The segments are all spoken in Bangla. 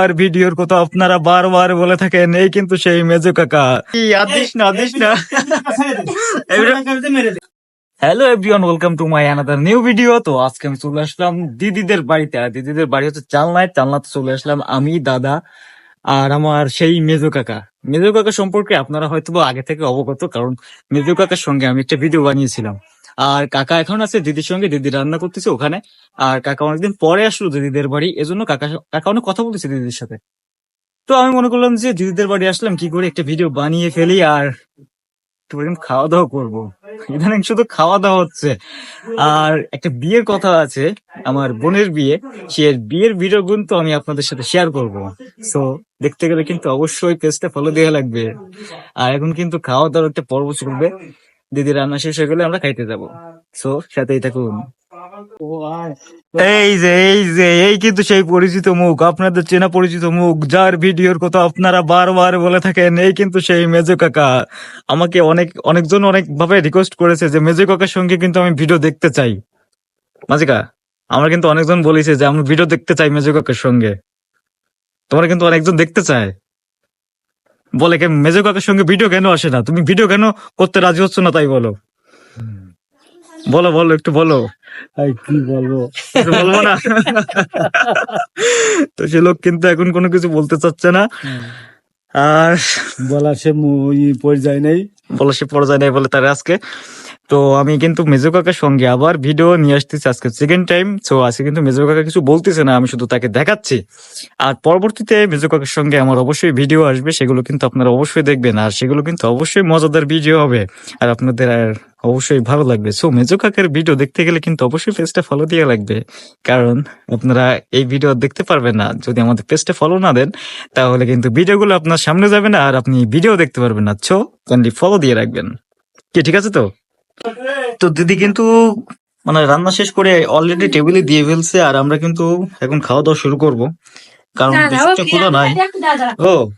আর ভিডিওর কথা আপনারা বারবার বলে থাকেন এই কিন্তু সেই মেজো কাকা। আদিস না আদিস না। Hello everyone welcome to my another new video তো আজকে আমি চলে আসলাম দিদিদের বাড়িতে। আর দিদিদের বাড়ি হচ্ছে চালনায়। চালনাতে চলে আসলাম আমি দাদা আর আমার সেই মেজো কাকা। মেজো কাকা সম্পর্কে আপনারা হয়তো আগে থেকে অবগত কারণ মেজো কাকার সঙ্গে আমি একটা ভিডিও বানিয়েছিলাম। আর কাকা এখন আছে দিদির সঙ্গে, দিদি রান্না করতেছে ওখানে। আর কাকা অনেকদিন পরে আসলো দিদিদের বাড়ি, এজন্য কাকা কাকা অনেক কথা বলতেছে দিদির সাথে। তো আমি মনে করলাম যে দিদিদের বাড়ি আসলাম, কি করে একটা ভিডিও বানিয়ে ফেলি আর খাওয়া দাওয়া করব। ইদানিং শুধু খাওয়া দাওয়া হচ্ছে। আর একটা বিয়ের কথা আছে, আমার বোনের বিয়ে। সে বিয়ের ভিডিও কিন্তু আমি আপনাদের সাথে শেয়ার করব। সো দেখতে গেলে কিন্তু অবশ্যই পেজটা ফলো দেওয়া লাগবে। আর এখন কিন্তু খাওয়া দাওয়ার একটা পর্ব চলবে দিদি রান্না শেষ হয়ে গেলে আমরা খাইতে যাব। সো সাথেই থাকুন। এই যে এই যে, এই কিন্তু সেই পরিচিত মুখ, আপনাদের চেনা পরিচিত মুখ, যার ভিডিওর কথা আপনারা বারবার বলে থাকেন, এই কিন্তু সেই মেজো কাকা। আমাকে অনেক, অনেকজন অনেক ভাবে রিকোয়েস্ট করেছে যে, মেজো কাকার সঙ্গে কিন্তু আমি ভিডিও দেখতে চাই। মাজিকা আমরা কিন্তু অনেকজন বলেছে যে আমরা ভিডিও দেখতে চাই মেজো কাকার সঙ্গে। তোমরা কিন্তু অনেকজন দেখতে চায়। বলে কে মেজো কাকার সঙ্গে ভিডিও কেন আসে না? তুমি ভিডিও কেন করতে রাজি হচ্ছ না তাই বলো। বলো বলো একটু বলো। কি বলব? বলব না? তো সে লোক কিন্তু এখন কোনো কিছু বলতে চাচ্ছে না। আর বলা সে পর্যায়ে নেই। বলা সে পর্যায়ে নেই বলে তার আজকে। তো আমি কিন্তু মেজো কাকার সঙ্গে আবার ভিডিও নিয়ে আসতেছি আজকে সেকেন্ড টাইম তো আজকে কিন্তু মেজো কাকা কিছু বলতেছে না, আমি শুধু তাকে দেখাচ্ছি। আর পরবর্তীতে মেজো কাকার সঙ্গে আমার অবশ্যই ভিডিও আসবে, সেগুলো কিন্তু আপনারা অবশ্যই দেখবেন, আর সেগুলো কিন্তু অবশ্যই মজাদার ভিডিও হবে, আর আপনাদের আর অবশ্যই ভালো লাগবে। সো মেজো কাকার ভিডিও দেখতে গেলে কিন্তু অবশ্যই পেজটা ফলো দিয়ে লাগবে, কারণ আপনারা এই ভিডিও দেখতে পারবেন না। যদি আমাদের পেজটা ফলো না দেন, তাহলে কিন্তু ভিডিওগুলো আপনার সামনে যাবে না, আর আপনি ভিডিও দেখতে পারবেন না। সো কাইন্ডলি ফলো দিয়ে রাখবেন। কি, ঠিক আছে তো? তো দিদি কিন্তু মানে রান্না শেষ করে অলরেডি টেবিলে দিয়ে ফেলছে আর আমরা কিন্তু এখন খাওয়া দাওয়া শুরু করব। কারণ খোলা নাই। ও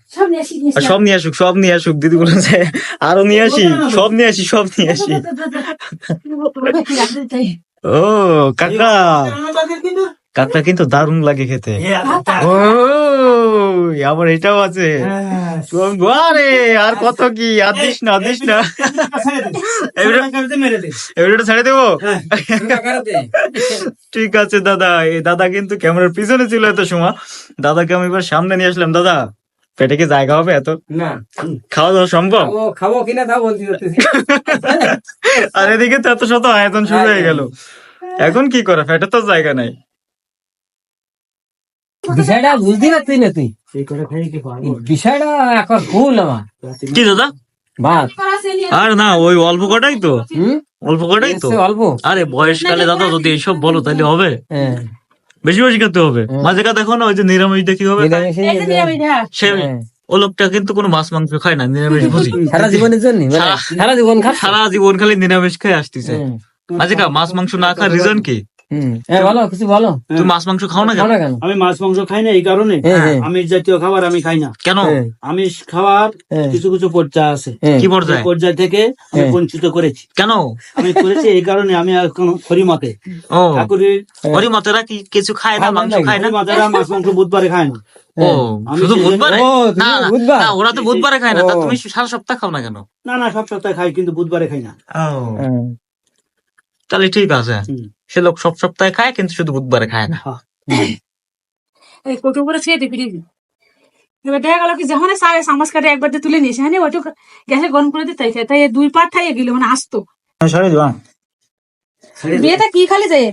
সব নিয়ে আসুক সব নিয়ে আসুক দিদি বলেছে আরও নিয়ে আসি সব নিয়ে আসি সব নিয়ে আসি। ও কাকা কাকা কিন্তু দারুণ লাগে খেতে ও আবার এটাও আছে আরে আর কত কি আর দিস না দিস না এবারে ছেড়ে দেবো ঠিক আছে দাদা এই দাদা কিন্তু ক্যামেরার পিছনে ছিল এত সময় দাদাকে আমি এবার সামনে নিয়ে আসলাম দাদা পেটে কি জায়গা হবে এত না খাওয়া দাওয়া সম্ভব খাব কিনা তা বলতে আর এদিকে তো এত শত আয়তন শুরু হয়ে গেল এখন কি করে পেটে তো জায়গা নাই বিষয়টা বুঝতে পারছি না তুই? বিষয়টা এখন ভুল আমার কি দাদা? ভাত আর না ওই অল্প কটাই তো। অল্প কটাই তো। অল্প। আরে বয়সকালে দাদা যদি এইসব বলো তাহলে হবে। হ্যাঁ। বেশি বেশি খেতে হবে? মাঝে কা দেখো না ওই যে নিরামিষ। দেখি হবে সে হ্যাঁ। ও লোকটা কিন্তু কোনো মাছ মাংস খায় না নিরামিষ ভোজি সারা জীবনের জন্য মানে সারা- জীবন সারা জীবন খালি নিরামিষ খেয়ে আসতেছে। মাঝে কা মাছ মাংস না খাওয়ার রিজন কি? হ্যাঁ কিছু তুমি মাছ মাংস খাও না খাও কেন না কেন? আমি মাছ মাংস খাই না এই কারণে। আমিষ জাতীয় খাবার আমি খাই না। কেন? আমিষ খাওয়ার হ্যাঁ, কিছু কিছু পর্যায়ে আছে। কি পর্যায়ে? পর্যায় থেকে আমি। বঞ্চিত করেছি। কেন? আমি করেছি এই কারণে আমি এখন হরিমতে ঠাকুরের কি কিছু খায় না মাংস খায় না? হরিমাতেরা মাছ মাংস বুধবারে খায় না। ও আমি শুধু বুধবারে? না? ওরা তো বুধবারে খায় না। তা তুমি সারা সপ্তাহ খাও না কেন? না না সব সপ্তাহে খাই কিন্তু বুধবারে খাই না। তাহলে ঠিক আছে। সে লোক সব সপ্তাহে খায় কিন্তু শুধু বুধবারে খায় না। এই কত করে খেয়ে দিবি দিবি এবার দেখা গেল কি যখন সাড়ে চামচ কাটে একবার দিয়ে তুলে নিয়েছে হ্যাঁ ওটা গ্যাসে গরম করে দিতে তাই দুই পাট খাইয়ে গেল মানে আসতো। সরে দিবা। বিয়েটা কি খালি যায়